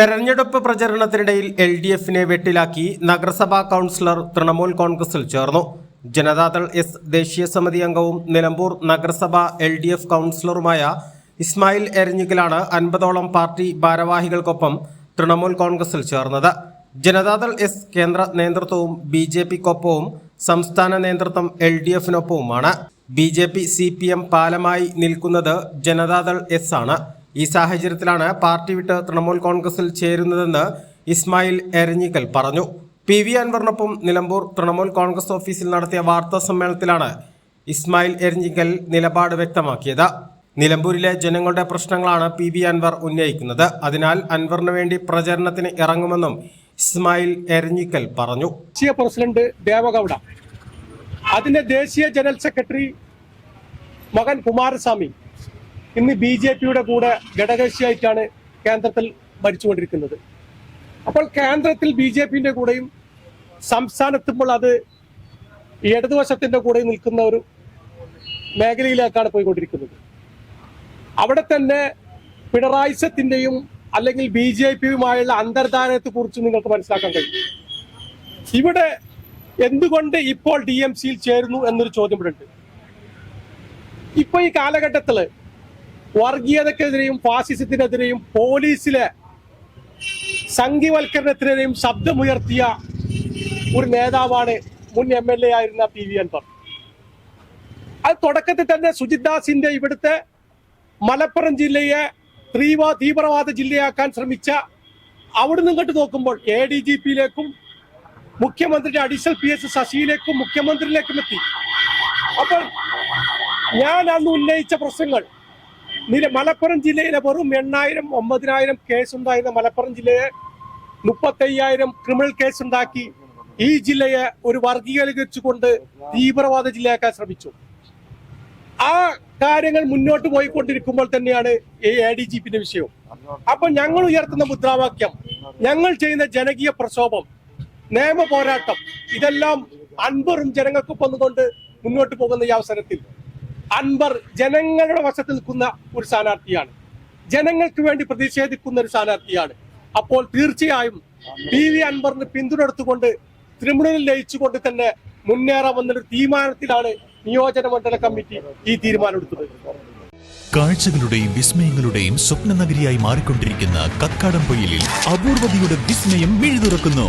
തെരഞ്ഞെടുപ്പ് പ്രചരണത്തിനിടയിൽ L D എഫിനെ വെട്ടിലാക്കി നഗരസഭാ കൗൺസിലർ തൃണമൂൽ കോൺഗ്രസിൽ ചേർന്നു. ജനതാദൾ എസ് ദേശീയ സമിതി അംഗവും നിലമ്പൂർ നഗരസഭാ എൽ ഡി എഫ് കൗൺസിലറുമായ ഇസ്മായിൽ എരഞ്ഞിക്കലാണ് അൻപതോളം പാർട്ടി ഭാരവാഹികൾക്കൊപ്പം തൃണമൂൽ കോൺഗ്രസിൽ ചേർന്നത്. ജനതാദൾ എസ് കേന്ദ്ര നേതൃത്വവും ബി ജെ പിക്കൊപ്പവും സംസ്ഥാന നേതൃത്വം L D എഫിനൊപ്പവുമാണ് B J P C P M പാലമായി നിൽക്കുന്നത് ജനതാദൾ എസ് ആണ്. ഈ സാഹചര്യത്തിലാണ് പാർട്ടി വിട്ട് തൃണമൂൽ കോൺഗ്രസിൽ ചേരുന്നതെന്ന് ഇസ്മായിൽ എരഞ്ഞിക്കൽ പറഞ്ഞു. പി വി അൻവറിനൊപ്പം നിലമ്പൂർ തൃണമൂൽ കോൺഗ്രസ് ഓഫീസിൽ നടത്തിയ വാർത്താ സമ്മേളനത്തിലാണ് ഇസ്മായിൽ എരഞ്ഞിക്കൽ നിലപാട് വ്യക്തമാക്കിയത്. നിലമ്പൂരിലെ ജനങ്ങളുടെ പ്രശ്നങ്ങളാണ് പി വി അൻവർ ഉന്നയിക്കുന്നത്. അതിനാൽ അൻവറിന് വേണ്ടി പ്രചരണത്തിന് ഇറങ്ങുമെന്നും ഇസ്മായിൽ എരഞ്ഞിക്കൽ പറഞ്ഞു. ദേശീയ പ്രസിഡന്റ് ദേവഗൌഡ അതിന്റെ ദേശീയ ജനറൽ സെക്രട്ടറി മകൻ കുമാരസ്വാമി ഇന്ന് ബി ജെ പിയുടെ കൂടെ ഘടകകക്ഷിയായിട്ടാണ് കേന്ദ്രത്തിൽ ഭരിച്ചുകൊണ്ടിരിക്കുന്നത്. അപ്പോൾ കേന്ദ്രത്തിൽ ബി ജെ പിന്റെ കൂടെയും സംസ്ഥാനത്തുമ്പോൾ അത് ഇടതുവശത്തിന്റെ കൂടെ നിൽക്കുന്ന ഒരു മേഖലയിലേക്കാണ് പോയിക്കൊണ്ടിരിക്കുന്നത്. അവിടെ തന്നെ പിണറായിസത്തിന്റെയും അല്ലെങ്കിൽ ബി ജെ പിയുമായുള്ള അന്തർധാരത്തെ കുറിച്ച് നിങ്ങൾക്ക് മനസ്സിലാക്കാൻ കഴിയും. ഇവിടെ എന്തുകൊണ്ട് ഇപ്പോൾ ഡി എം സിയിൽ ചേരുന്നു എന്നൊരു ചോദ്യം ഇവിടെ ഉണ്ട്. ഇപ്പൊ ഈ കാലഘട്ടത്തിൽ വർഗീയതക്കെതിരെയും ഫാസിസത്തിനെതിരെയും പോലീസിലെ സംഘിവൽക്കരണത്തിനെതിരെയും ശബ്ദമുയർത്തിയ ഒരു നേതാവാണ് മുൻ എം എൽ എ ആയിരുന്ന പി വി അൻവർ. അത് തുടക്കത്തിൽ തന്നെ സുജിത് ദാസിന്റെ ഇവിടുത്തെ മലപ്പുറം ജില്ലയെ തീവ്ര തീവ്രവാദ ജില്ലയാക്കാൻ ശ്രമിച്ച അവിടുന്ന് ഇങ്ങോട്ട് നോക്കുമ്പോൾ എ ഡി ജി പിയിലേക്കും മുഖ്യമന്ത്രിയുടെ അഡീഷണൽ പി എസ് ശശിയിലേക്കും മുഖ്യമന്ത്രിയിലേക്കും എത്തി. അപ്പോൾ ഞാൻ അന്ന് ഉന്നയിച്ച പ്രശ്നങ്ങൾ നില മലപ്പുറം ജില്ലയിലെ വെറും എണ്ണായിരം ഒമ്പതിനായിരം കേസ് ഉണ്ടായിരുന്ന മലപ്പുറം ജില്ലയെ മുപ്പത്തയ്യായിരം ക്രിമിനൽ കേസ് ഉണ്ടാക്കി. ഈ ജില്ലയെ ഒരു വർഗീകരിച്ചുകൊണ്ട് തീവ്രവാദ ജില്ലയാക്കാൻ ശ്രമിച്ചു. ആ കാര്യങ്ങൾ മുന്നോട്ട് പോയിക്കൊണ്ടിരിക്കുമ്പോൾ തന്നെയാണ് ഈ എ ഡി ജി പിന്റെ വിഷയവും. അപ്പൊ ഞങ്ങൾ ഉയർത്തുന്ന മുദ്രാവാക്യം ഞങ്ങൾ ചെയ്യുന്ന ജനകീയ പ്രക്ഷോഭം നിയമ പോരാട്ടം ഇതെല്ലാം അൻപറും ജനങ്ങൾക്കൊപ്പം കൊണ്ട് മുന്നോട്ട് പോകുന്ന ഈ അവസരത്തിൽ അൻവർ ജനങ്ങളുടെ വശത്ത് നിൽക്കുന്ന ഒരു സ്ഥാനാർത്ഥിയാണ്. ജനങ്ങൾക്ക് വേണ്ടി പ്രതിഷേധിക്കുന്ന ഒരു സ്ഥാനാർത്ഥിയാണ്. അപ്പോൾ തീർച്ചയായും പി വി അൻവറിന് പിന്തുണയെടുത്തുകൊണ്ട് തൃണമൂലിൽ ലയിച്ചുകൊണ്ട് തന്നെ മുന്നേറാമെന്നൊരു തീരുമാനത്തിലാണ് നിയോജന മണ്ഡല കമ്മിറ്റി ഈ തീരുമാനമെടുത്തത്. കാഴ്ചകളുടെയും വിസ്മയങ്ങളുടെയും സ്വപ്ന നഗരിയായി മാറിക്കൊണ്ടിരിക്കുന്ന കക്കാടംപൊയിലിൽ അപൂർവതയുടെ വിസ്മയം മിഴുതുറക്കുന്നു.